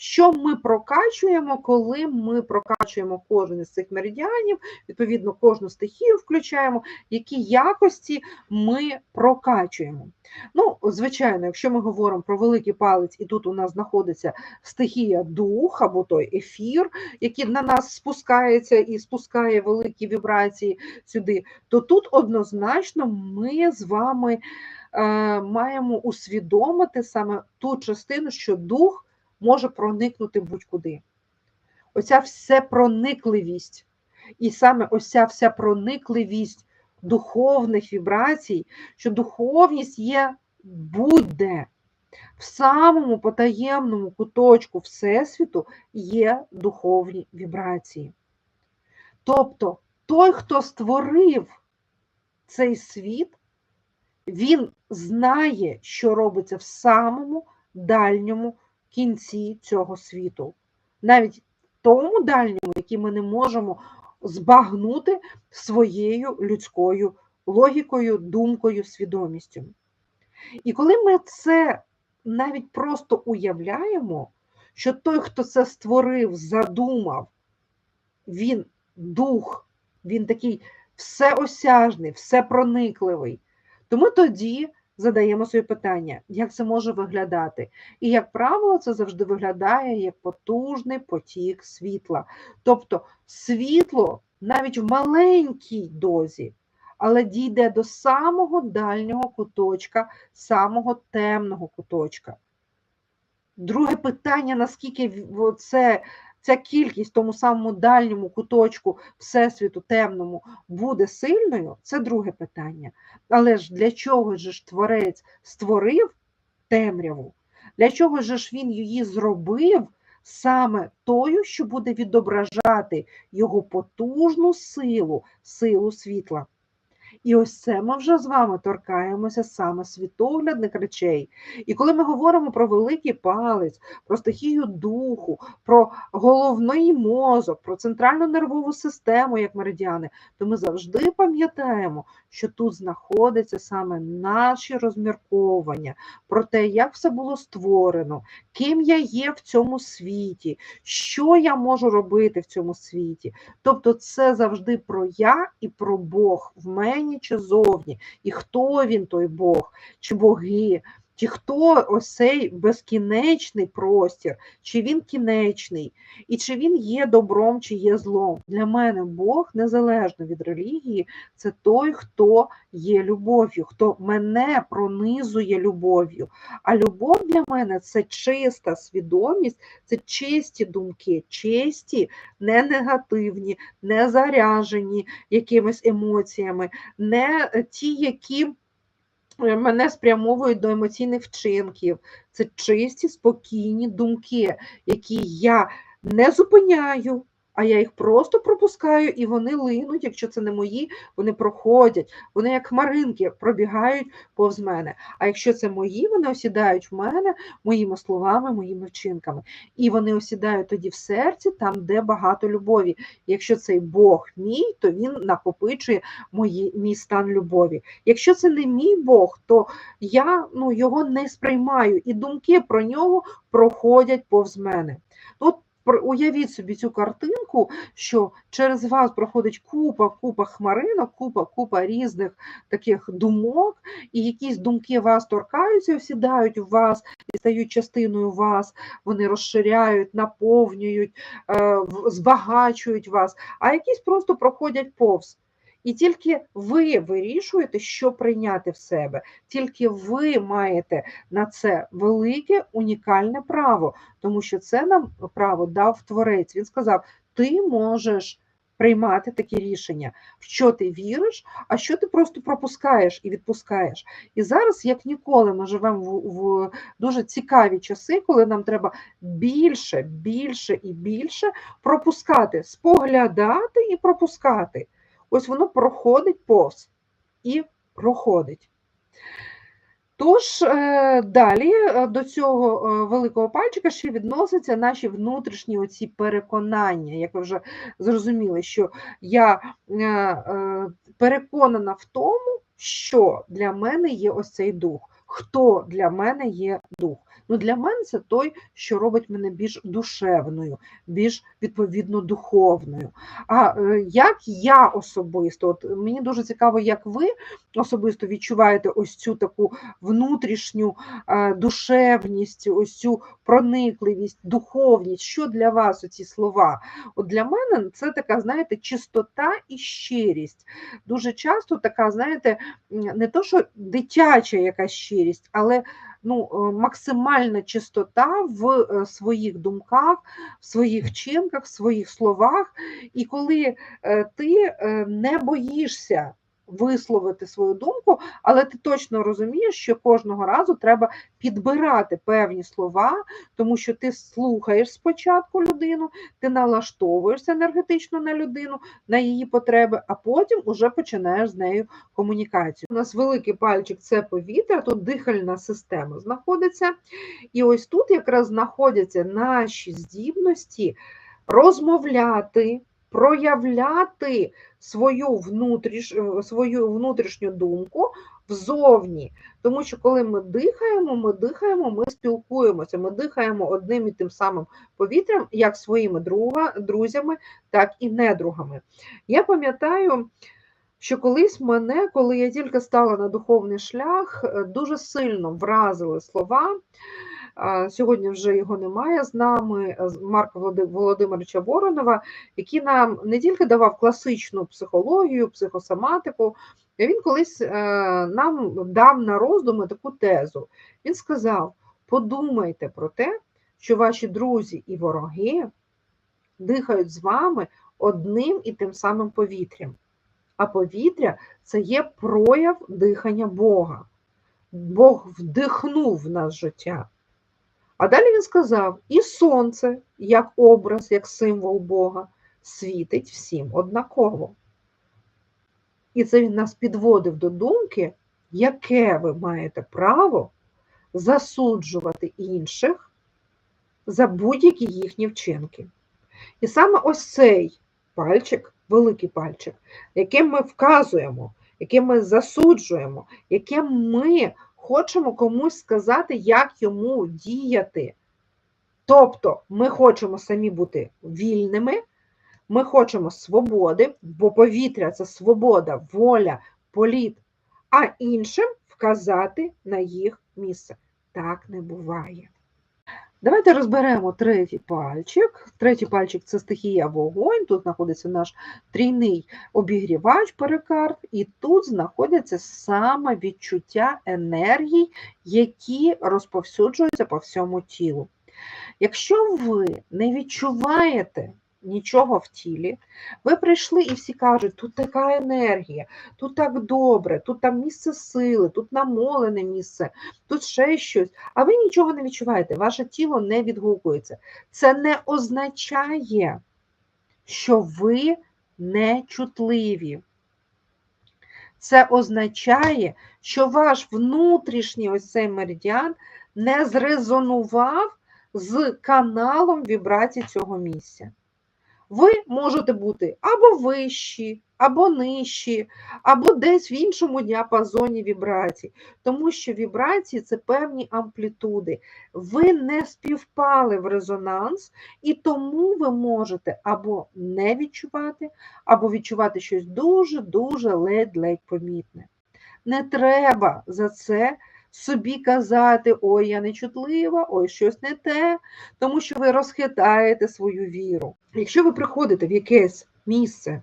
Що ми прокачуємо, коли ми прокачуємо кожен із цих меридіанів, відповідно, кожну стихію включаємо, які якості ми прокачуємо. Ну, звичайно, якщо ми говоримо про великий палець, і тут у нас знаходиться стихія дух або той ефір, який на нас спускається і спускає великі вібрації сюди, то тут однозначно ми з вами е, маємо усвідомити саме ту частину, що дух може проникнути будь-куди. Оця вся проникливість, і саме ось вся проникливість духовних вібрацій, що духовність є будь-де. В самому потаємному куточку Всесвіту є духовні вібрації. Тобто той, хто створив цей світ, він знає, що робиться в самому дальньому кінці цього світу. Навіть тому дальньому, який ми не можемо збагнути своєю людською логікою, думкою, свідомістю. І коли ми це навіть просто уявляємо, що той, хто це створив, задумав, він дух, він такий всеосяжний, всепроникливий, то ми тоді задаємо собі питання, як це може виглядати. І, як правило, це завжди виглядає як потужний потік світла. Тобто світло навіть в маленькій дозі, але дійде до самого дальнього куточка, самого темного куточка. Друге питання, наскільки це, ця кількість тому самому дальньому куточку Всесвіту темному буде сильною, це друге питання. Але ж для чого ж Творець створив темряву? Для чого ж він її зробив саме тою, що буде відображати його потужну силу, силу світла? І ось це ми вже з вами торкаємося саме світоглядних речей. І коли ми говоримо про великий палець, про стихію духу, про головний мозок, про центральну нервову систему, як меридіани, то ми завжди пам'ятаємо, що тут знаходяться саме наші розмірковання про те, як все було створено, ким я є в цьому світі, що я можу робити в цьому світі. Тобто, це завжди про я і про Бог в мені чи зовні, і хто він той Бог, чи боги, чи хто ось цей безкінечний простір, чи він кінечний, і чи він є добром, чи є злом. Для мене Бог, незалежно від релігії, це той, хто є любов'ю, хто мене пронизує любов'ю. А любов для мене це чиста свідомість, це чисті думки, чисті, не негативні, не заряжені якимись емоціями, не ті, які. Мене спрямовують до емоційних вчинків. Це чисті, спокійні думки, які я не зупиняю, а я їх просто пропускаю і вони линуть, якщо це не мої, вони проходять, вони як хмаринки пробігають повз мене. А якщо це мої, вони осідають в мене моїми словами, моїми вчинками. І вони осідають тоді в серці, там, де багато любові. якщо цей Бог мій, то він накопичує мої, мій стан любові. Якщо це не мій Бог, то я ну, його не сприймаю, і думки про нього проходять повз мене. Уявіть собі цю картинку, що через вас проходить купа, купа хмаринок, купа, купа різних таких думок, і якісь думки вас торкаються, осідають у вас і стають частиною вас, вони розширяють, наповнюють, е, збагачують вас, а якісь просто проходять повз. І тільки ви вирішуєте, що прийняти в себе, тільки ви маєте на це велике унікальне право, тому що це нам право дав творець. Він сказав: ти можеш. Приймати такі рішення, в що ти віриш, а що ти просто пропускаєш і відпускаєш. І зараз, як ніколи, ми живемо в, в дуже цікаві часи, коли нам треба більше, більше і більше пропускати, споглядати і пропускати. Ось воно проходить повз і проходить. Тож, е, далі е, до цього е, великого пальчика ще відносяться наші внутрішні оці переконання, як ви вже зрозуміли, що я переконана в тому, що для мене є ось цей дух, хто для мене є дух. Ну, для мене це той, що робить мене більш душевною, більш відповідно духовною. А е, як я особисто, от мені дуже цікаво, як ви особисто відчуваєте ось цю таку внутрішню е, душевність, ось цю проникливість, духовність. Що для вас оці слова? От для мене це така, знаєте, чистота і щирість. Дуже часто така, знаєте, не то, що дитяча якась щирість, але ну, е, максимальна чистота в е, своїх думках, в своїх вчинках, в своїх словах. І коли е, ти не боїшся висловити свою думку, але ти точно розумієш, що кожного разу треба підбирати певні слова, тому що ти слухаєш спочатку людину, ти налаштовуєшся енергетично на людину, на її потреби, а потім уже починаєш з нею комунікацію. У нас великий пальчик це повітря, тут дихальна система знаходиться. І ось тут якраз знаходяться наші здібності розмовляти проявляти свою внутріш, е, свою внутрішню думку взовні. Тому що коли ми дихаємо, ми дихаємо, ми спілкуємося, ми дихаємо одним і тим самим повітрям, як своїми друга, друзями, так і недругами. Я пам'ятаю. Що колись мене, коли я тільки стала на духовний шлях, е, дуже сильно вразили слова Сьогодні вже його немає з нами, Марка Володимировича Воронова, який нам не тільки давав класичну психологію, психосоматику, він колись е, нам дав на роздуми таку тезу. Він сказав: подумайте про те, що ваші друзі і вороги дихають з вами одним і тим самим повітрям. А повітря це є прояв дихання Бога. Бог вдихнув в нас життя. А далі він сказав: і сонце, як образ, як символ Бога, світить всім однаково. І це він нас підводив до думки, яке ви маєте право засуджувати інших за будь-які їхні вчинки. І саме ось цей пальчик, великий пальчик, яким ми вказуємо, яким ми засуджуємо, яким ми хочемо комусь сказати, як йому діяти. Тобто ми хочемо самі бути вільними, ми хочемо свободи, бо повітря це свобода, воля, політ, а іншим вказати на їх місце. Так не буває. Давайте розберемо третій пальчик. Третій пальчик це стихія вогонь. Тут знаходиться наш трійний обігрівач перикард, і тут знаходяться саме відчуття енергії, які розповсюджуються по всьому тілу. Якщо ви не відчуваєте нічого в тілі. Ви прийшли і всі кажуть, тут така енергія, тут так добре, тут там місце сили, тут намолене місце, тут ще щось. А ви нічого не відчуваєте, ваше тіло не відгукується. Це не означає, що ви не чутливі. Це означає, що ваш внутрішній ось цей меридіан не зрезонував з каналом вібрацій цього місця. Ви можете бути або вищі, або нижчі, або десь в іншому діапазоні вібрацій, тому що вібрації це певні амплітуди. Ви не співпали в резонанс, і тому ви можете або не відчувати, або відчувати щось дуже-дуже ледь-ледь помітне. Не треба за це собі казати, ой, я нечутлива, ой, щось не те, тому що ви розхитаєте свою віру. Якщо ви приходите в якесь місце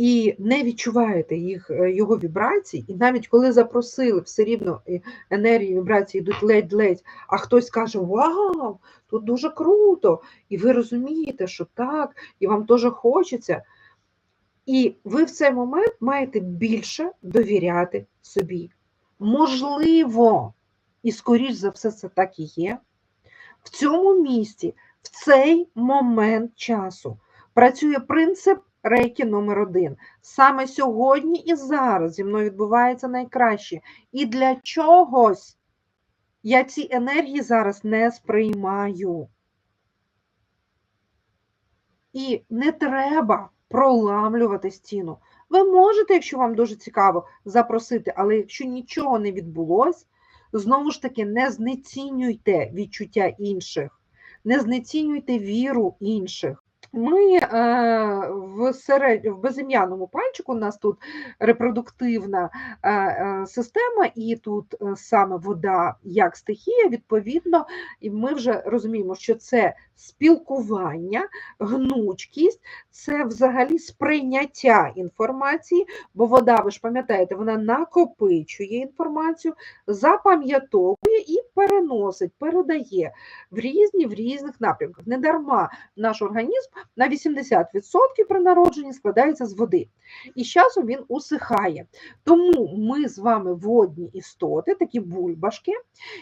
і не відчуваєте їх, е, його вібрацій, і навіть коли запросили, все рівно е, енергії вібрації йдуть ледь-ледь, а хтось каже, вау, тут дуже круто, і ви розумієте, що так, і вам теж хочеться. І ви в цей момент маєте більше довіряти собі. Можливо, і, скоріш за все, це так і є. В цьому місці, в цей момент часу працює принцип рейки номер один. Саме сьогодні і зараз зі мною відбувається найкраще. І для чогось я ці енергії зараз не сприймаю. І не треба проламлювати стіну. Ви можете, якщо вам дуже цікаво, запросити, але якщо нічого не відбулося, Знову ж таки, не знецінюйте відчуття інших, не знецінюйте віру інших. Ми е, в серед... в безім'яному пальчику у нас тут репродуктивна е, е, система, і тут саме вода як стихія, відповідно, і ми вже розуміємо, що це спілкування, гнучкість, це взагалі сприйняття інформації, бо вода, ви ж пам'ятаєте, вона накопичує інформацію, запам'ятовує і переносить, передає в різні в різних напрямках. Недарма наш організм на 80% при народженні складається з води. І з часом він усихає. Тому ми з вами водні істоти, такі бульбашки,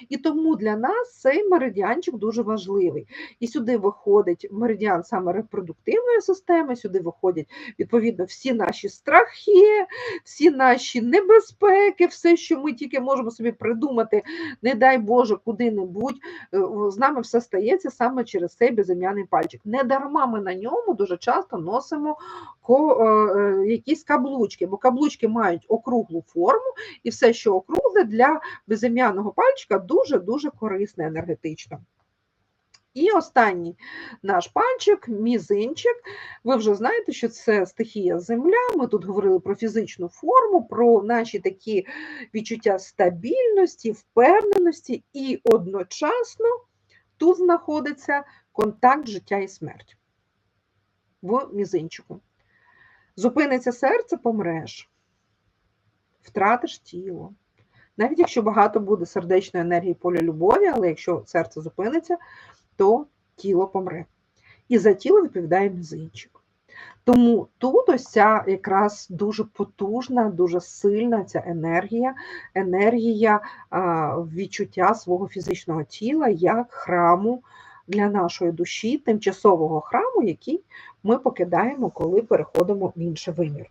і тому для нас цей меридіанчик дуже важливий. І сюди виходить меридіан саме репродуктивної системи, сюди виходять відповідно всі наші страхи, всі наші небезпеки, все, що ми тільки можемо собі придумати, не дай Боже, куди-небудь. Е, З нами все стається саме через цей безім'яний пальчик. Не дарма ми на ньому дуже часто носимо е, е, якісь каблучки, бо каблучки мають округлу форму, і все, що округле для безім'яного пальчика, дуже-дуже корисне енергетично. І останній наш пальчик, мізинчик. Ви вже знаєте, що це стихія земля. Ми тут говорили про фізичну форму, про наші такі відчуття стабільності, впевненості, і одночасно тут знаходиться контакт життя і смерть в мізинчику. Зупиниться серце, помреш, втратиш тіло. Навіть якщо багато буде сердечної енергії поля любові, але якщо серце зупиниться, то тіло помре. І за тіло відповідає мізинчик. Тому тут ось ця якраз дуже потужна, дуже сильна ця енергія, енергія відчуття свого фізичного тіла як храму для нашої душі, тимчасового храму, який ми покидаємо, коли переходимо в інший вимір.